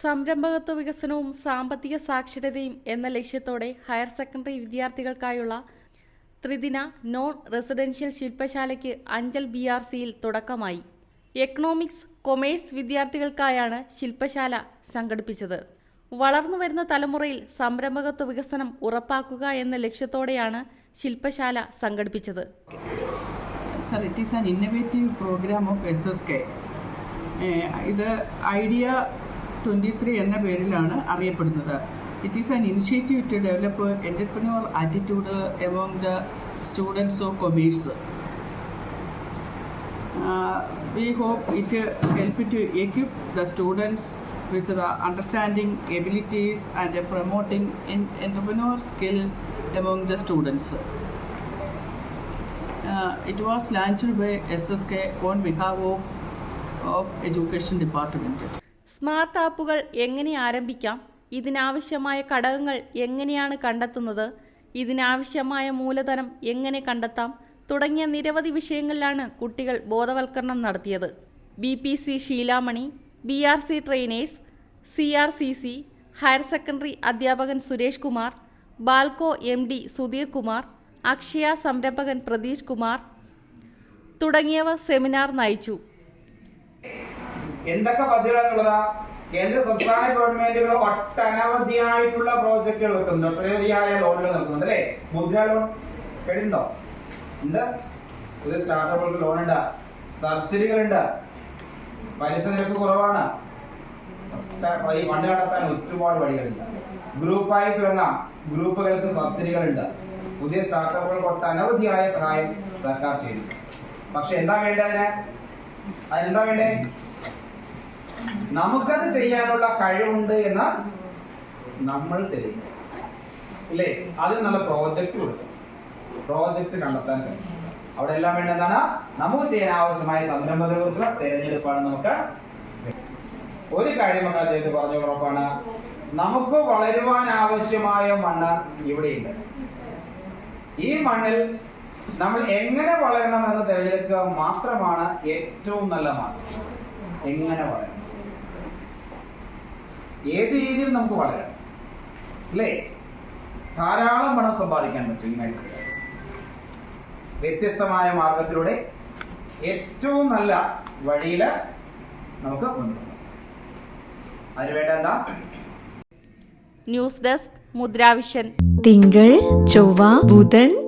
സംരംഭകത്വ വികസനവും സാമ്പത്തിക സാക്ഷരതയും എന്ന ലക്ഷ്യത്തോടെ ഹയർ സെക്കൻഡറി വിദ്യാർത്ഥികൾക്കായുള്ള ത്രിദിന നോൺ റെസിഡൻഷ്യൽ ശില്പശാലയ്ക്ക് അഞ്ചൽ ബി ആർ സിയിൽ തുടക്കമായി. എക്കണോമിക്സ് കൊമേഴ്സ് വിദ്യാർത്ഥികൾക്കായാണ് ശില്പശാല സംഘടിപ്പിച്ചത്. വളർന്നു വരുന്ന തലമുറയിൽ സംരംഭകത്വ വികസനം ഉറപ്പാക്കുക എന്ന ലക്ഷ്യത്തോടെയാണ് ശില്പശാല സംഘടിപ്പിച്ചത്. Sir it is an innovative program of S S K ഇത് ഐഡിയ ട്വന്റി ത്രീ എന്ന പേരിലാണ് അറിയപ്പെടുന്നത് it is an initiative to develop entrepreneur attitude among the students of commerce we hope it help to equip the students with the understanding abilities and uh, promoting in entrepreneur skill among the students. Uh, it was launched by SSK on behalf of, of Education Department. Smart ആപ്പുകൾ എങ്ങനെ ആരംഭിക്കാം? ഇതിനാവശ്യമായ ഘടകങ്ങൾ എങ്ങനെയാണ് കണ്ടെത്തുന്നത്? ഇതിനാവശ്യമായ മൂലധനം എങ്ങനെ കണ്ടെത്താം? തുടങ്ങിയ നിരവധി വിഷയങ്ങളിലാണ് കുട്ടികൾ ബോധവൽക്കരണം നടത്തിയത്. B P C Sheelamani B R C trainers C R C C higher secondary അധ്യാപകൻ സുരേഷ് കുമാർ ബാൽക്കോ എം ഡി സുധീർ കുമാർ അക്ഷയ സംരംഭകൻ പ്രതീഷ് കുമാർ തുടങ്ങിയവ സെമിനാർ നയിച്ചു. എന്തൊക്കെ പദ്ധതികളാണുള്ളതാ കേന്ദ്ര സംസ്ഥാന ഗവൺമെന്റുകൾ ഒട്ടനവധിയായിട്ടുള്ള പ്രോജക്റ്റുകൾ വെക്കുന്നുണ്ട്. ഒട്ടനവധിയായ ലോണുകൾ നൽകുന്നുണ്ട് അല്ലേ? മുദ്ര ലോൺ കേട്ടിട്ടുണ്ടോ? ഉണ്ട്? പുതിയ സ്റ്റാർട്ടപ്പുകൾക്ക് ലോൺ ഉണ്ട്. സബ്സിഡികൾ ഉണ്ട് പലിശ നിരക്ക് കുറവാണ്. ഈ ഫണ്ട് കണ്ടെത്താൻ ഒരുപാട് വഴികളുണ്ട്. ഗ്രൂപ്പായി തുടങ്ങാം ഗ്രൂപ്പുകൾക്ക് സബ്സിഡികൾ ഉണ്ട് പുതിയ സ്റ്റാർട്ടപ്പുകൾക്ക് ഒട്ടനവധിയായ സഹായം സർക്കാർ ചെയ്തു പക്ഷെ എന്താ വേണ്ടതിന് അതിനെന്താ വേണ്ടേ? നമുക്കത് ചെയ്യാനുള്ള കഴിവുണ്ട് എന്ന് നമ്മൾ തെളിയിക്കും. ഇല്ലേ? അതിന് നല്ല പ്രോജക്റ്റ് കൊടുക്കും. പ്രോജക്റ്റ് കണ്ടെത്താൻ കഴിയും. അവിടെ എല്ലാം വേണ്ട എന്താണ്? നമുക്ക് ചെയ്യാൻ ആവശ്യമായ സംരംഭത്തെ കുറിച്ചുള്ള തെരഞ്ഞെടുപ്പാണ് നമുക്ക് ഒരു കാര്യം ഒക്കെ അദ്ദേഹത്തെ പറഞ്ഞ ഉറപ്പാണ്. നമുക്ക് വളരുവാൻ ആവശ്യമായ മണ്ണ് ഇവിടെയുണ്ട്. ഈ മണ്ണിൽ നമ്മൾ എങ്ങനെ വളരണമെന്ന് തിരഞ്ഞെടുക്കുക മാത്രമാണ് ഏറ്റവും നല്ല മാർഗം. എങ്ങനെ വളരണം? ഏത് രീതിയിൽ നമുക്ക് വളരണം? അല്ലേ? ധാരാളം പണം സമ്പാദിക്കാൻ പറ്റും ഈ മേഖലയിൽ. വ്യത്യസ്തമായ മാർഗത്തിലൂടെ ഏറ്റവും നല്ല വഴിയിൽ നമുക്ക് മുന്നോട്ട്. അതിനുവേണ്ട എന്താ? News desk Mudra Vision. തിങ്കൾ ചൊവ്വ ബുധൻ